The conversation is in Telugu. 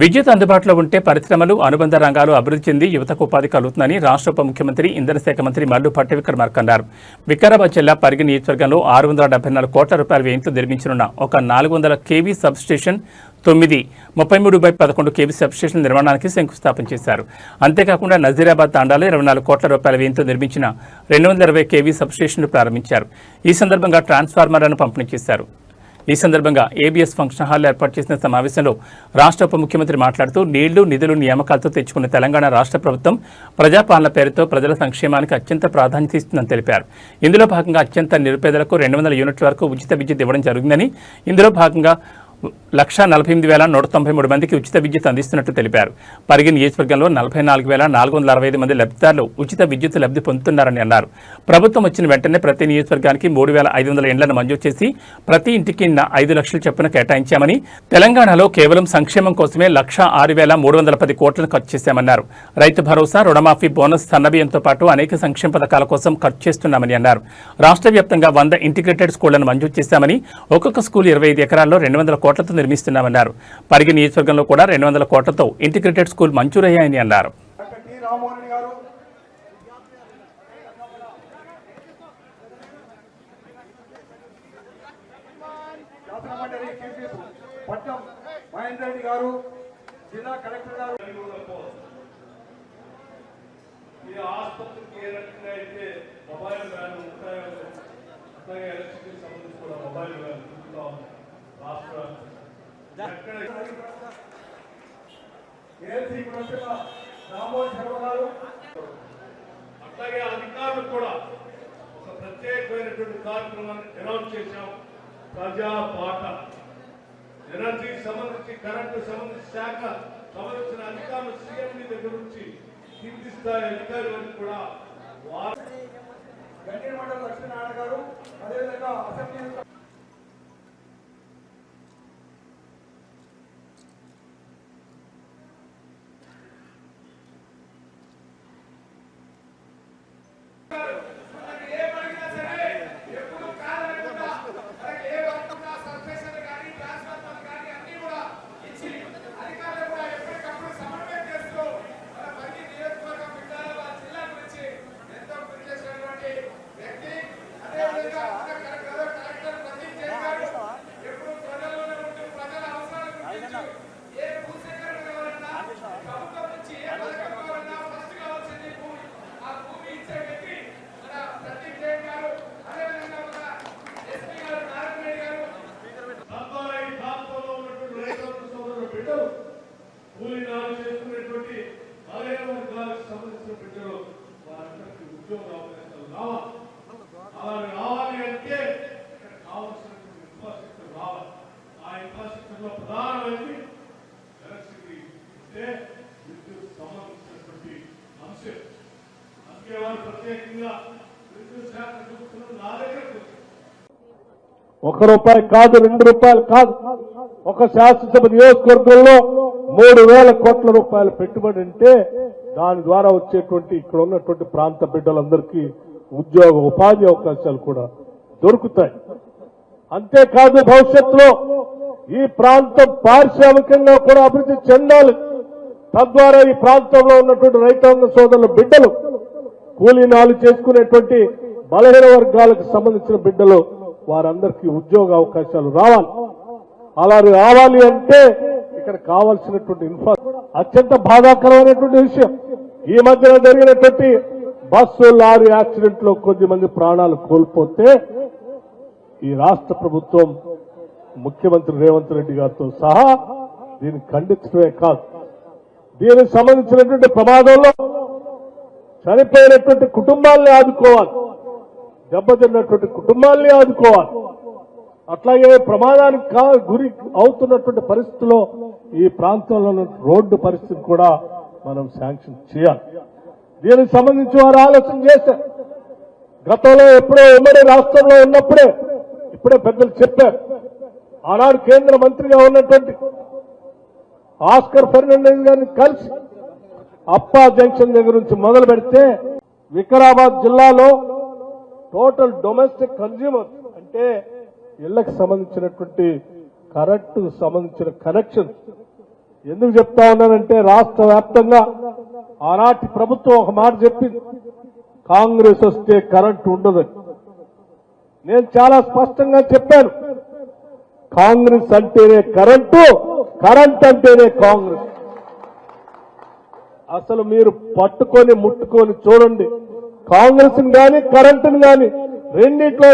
విద్యుత్ అందుబాటులో ఉంటే పరిశ్రమలు అనుబంధ రంగాలు అభివృద్ధి చెంది యువతకు ఉపాధి కలుగుతుందని రాష్ట్ర ఉప ముఖ్యమంత్రి ఇంధనశాఖ మంత్రి మల్లు పట్టవిక్రమార్క అన్నారు వికారాబాద్ జిల్లా పరిగి నియోజకవర్గంలో ఆరు వందల డెబ్బై నాలుగు కోట్ల రూపాయల వ్యయంతో నిర్మించనున్న ఒక నాలుగు వందల కేవీ సబ్స్టేషన్ తొమ్మిది ముప్పై మూడు బై పదకొండు కేవీ సబ్స్టేషన్ నిర్మాణానికి శంకుస్థాపన చేశారు. అంతేకాకుండా నజీరాబాద్ తాండాలో ఇరవై నాలుగు కోట్ల రూపాయల వ్యయంతో నిర్మించిన రెండు వందల ఇరవై కేవీ సబ్స్టేషన్లు ప్రారంభించారు. ఈ సందర్భంగా ట్రాన్స్ఫార్మర్లను పంపిణీ చేశారు. ఈ సందర్భంగా ఏబీఎస్ ఫంక్షన్ హాల్ ఏర్పాటు చేసిన సమావేశంలో రాష్ట్ర ఉప ముఖ్యమంత్రి మాట్లాడుతూ నీళ్ళు నిధులు నియామకాలతో తెచ్చుకున్న తెలంగాణ రాష్ట్ర ప్రభుత్వం ప్రజాపాలన పేరుతో ప్రజల సంక్షేమానికి అత్యంత ప్రాధాన్యత ఇస్తుందని తెలిపారు. ఇందులో భాగంగా అత్యంత నిరుపేదలకు రెండు వందల యూనిట్ల వరకు ఉచిత విద్యుత్ ఇవ్వడం జరిగిందని ఇందులో భాగంగా లక్ష నలభై ఎనిమిది వేల నూట తొంభై మూడు మందికి ఉచిత విద్యుత్ అందిస్తున్నట్టు తెలిపారు. పరిగి నియోజకవర్గంలో నలభై నాలుగు వేల నాలుగు వందల అరవై ఐదు మంది లబ్ధిదారులు ఉచిత విద్యుత్ లబ్ధి పొందుతున్నారని అన్నారు. ప్రభుత్వం వచ్చిన వెంటనే ప్రతి నియోజకవర్గానికి మూడు వేల ఐదు వందల ఇండ్లను మంజూరు చేసి ప్రతి ఇంటికి ఐదు లక్షల చొప్పున కేటాయించామని తెలంగాణలో కేవలం సంక్షేమం కోసమే లక్ష ఆరు వేల మూడు వందల పది కోట్లను ఖర్చు చేశామన్నారు. రైతు భరోసా రుణమాఫీ బోనస్ సన్నబియ్యంతో పాటు అనేక సంక్షేమ పథకాల కోసం ఖర్చు చేస్తున్నామని అన్నారు. రాష్ట్ర వ్యాప్తంగా వంద ఇంటిగ్రేటెడ్ స్కూళ్ళను మంజూరు చేశామని ఒక్కొక్క స్కూల్ ఇరవై ఐదు ఎకరాల్లో రెండు వందల కోట్లతో నిర్మిస్తున్నామన్నారు. పరిగి నియోజకవర్గంలో కూడా రెండు వందల కోట్లతో ఇంటిగ్రేటెడ్ స్కూల్ మంజూరయ్యాయని అన్నారు. గారు జిల్లా కలెక్టర్ గారు ఈ ఆసుపత్రికి ఏ రకంగా అయితే మొబైల్ వ్యాన్ ఉంటాయో అలాగే ఎలక్ట్రిసిటీ సంబంధించి కూడా మొబైల్ వ్యాన్ తిరుగుతా ఉంది రాష్ట్ర ఎక్కడ శర్మ గారు అట్లాగే అధికారులు కూడా ఒక ప్రత్యేకమైనటువంటి కార్యక్రమాన్ని అనౌన్స్ చేశాం. ప్రజా పాట. ఎనర్జీ సంబంధించి కరెంటు సంబంధించి శాఖ సంబంధించిన అధికారులు సీఎండి దగ్గర నుంచి కింది స్థాయి అధికారుల కూడా గండి మండల లక్ష్మీనారాయణ గారు అదేవిధంగా అసెంబ్లీ తద్వారా ఈ ప్రాంతంలో ఉన్నటువంటి రైతుల సోదరుల బిడ్డలు కూలీ నాలు చేసుకునేటువంటి బలహీన సంబంధించిన ప్రజలు వారందరికీ ఉద్యోగ అవకాశాలు రావాలి. అలా రావాలి అంటే కావలసినటువంటి ఇన్ఫ్రాస్ట్రక్చర్ రావాలి. ఆ ఇన్ఫ్రాస్ట్రక్చర్లో ప్రధానమైనది ఎలక్ట్రిసిటీ అంటే విద్యుత్ సంబంధించినటువంటి అంశం. అందుకే వారు ప్రత్యేకంగా విద్యుత్ శాఖ చూస్తున్న నా దగ్గరకు ఒక రూపాయి కాదు రెండు రూపాయలు కాదు. ఒక శాసనసభ నియోజకవర్గంలో మూడు వేల కోట్ల రూపాయల పెట్టుబడి అంటే దాని ద్వారా వచ్చేటువంటి ఇక్కడ ఉన్నటువంటి ప్రాంత బిడ్డలందరికీ ఉద్యోగ ఉపాధి అవకాశాలు కూడా దొరుకుతాయి. అంతేకాదు భవిష్యత్తులో ఈ ప్రాంతం పారిశ్రామికంగా కూడా అభివృద్ధి చెందాలి. తద్వారా ఈ ప్రాంతంలో ఉన్నటువంటి రైతాంగ సోదరుల బిడ్డలు కూలీనాలు చేసుకునేటువంటి బలహీన వర్గాలకు సంబంధించిన బిడ్డలు వారందరికీ ఉద్యోగ అవకాశాలు రావాలి. అలా రావాలి అంటే ఇక్కడ కావాల్సినటువంటి ఇన్ఫ్రా అత్యంత బాధాకరమైనటువంటి విషయం. ఈ మధ్యన జరిగినటువంటి బస్సు లారీ యాక్సిడెంట్లో కొద్ది మంది ప్రాణాలు కోల్పోతే ఈ రాష్ట్ర ప్రభుత్వం ముఖ్యమంత్రి రేవంత్ రెడ్డి గారితో సహా దీన్ని ఖండించడమే కాదు. దీనికి సంబంధించినటువంటి ప్రమాదంలో చనిపోయినటువంటి కుటుంబాల్ని ఆదుకోవాలి. దెబ్బతిన్నటువంటి కుటుంబాల్ని ఆదుకోవాలి. అట్లాగే ప్రమాదానికి గురి అవుతున్నటువంటి పరిస్థితిలో ఈ ప్రాంతంలో ఉన్న రోడ్డు పరిస్థితి కూడా మనం శాంక్షన్ చేయాలి. దీనికి సంబంధించి వారు ఆలోచన చేశారు గతంలో ఎప్పుడో ఉమ్మడి రాష్ట్రంలో ఉన్నప్పుడే ఇప్పుడే పెద్దలు చెప్పారు. ఆనాడు కేంద్ర మంత్రిగా ఉన్నటువంటి ఆస్కర్ ఫెర్నాండెస్ గారిని కలిసి అప్పా జంక్షన్ దగ్గర నుంచి మొదలు పెడితే వికారాబాద్ జిల్లాలో టోటల్ డొమెస్టిక్ కన్జ్యూమర్ అంటే ఇళ్ళకు సంబంధించినటువంటి కరెంటు సంబంధించిన కనెక్షన్ ఎందుకు చెప్తా ఉన్నానంటే రాష్ట్ర వ్యాప్తంగా ఆనాటి ప్రభుత్వం ఒక మాట చెప్పింది. కాంగ్రెస్ వస్తే కరెంట్ ఉండదని నేను చాలా స్పష్టంగా చెప్పాను. కాంగ్రెస్ అంటేనే కరెంటు కరెంట్ అంటేనే కాంగ్రెస్. అసలు మీరు పట్టుకొని ముట్టుకొని చూడండి. కాంగ్రెస్ గాని కరెంటుని గాని రెండిట్లో